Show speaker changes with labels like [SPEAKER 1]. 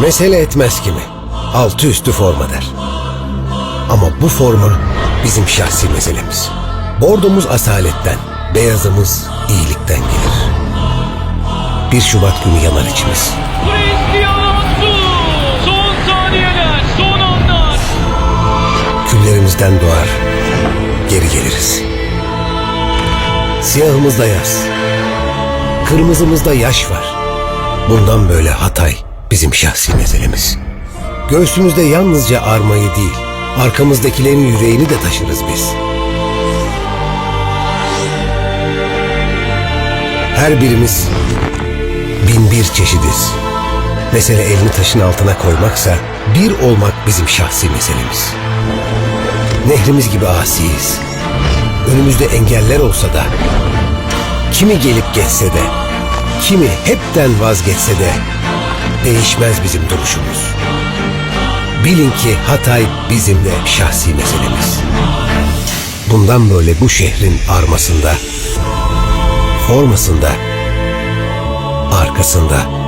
[SPEAKER 1] Mesele etmez kimi. Altı üstü forma der. Ama bu forma bizim şahsi meselemiz. Bordomuz asaletten, beyazımız iyilikten gelir. 1 Şubat günü yanar içimiz.
[SPEAKER 2] Son saniyeler, son anlar.
[SPEAKER 1] Küllerimizden doğar, geri geliriz. Siyahımızda yaz, kırmızımızda yaş var. Bundan böyle Hatay bizim şahsi meselemiz. Göğsümüzde yalnızca armayı değil, arkamızdakilerin yüreğini de taşırız biz. Her birimiz bin bir çeşidiz. Mesele elini taşın altına koymaksa bir olmak bizim şahsi meselemiz. Nehrimiz gibi asiyiz. Önümüzde engeller olsa da, kimi gelip geçse de, kimi hepten vazgeçse de, değişmez bizim duruşumuz. Bilin ki Hatay bizim de şahsi meselemiz. Bundan böyle bu şehrin armasında, formasında, arkasında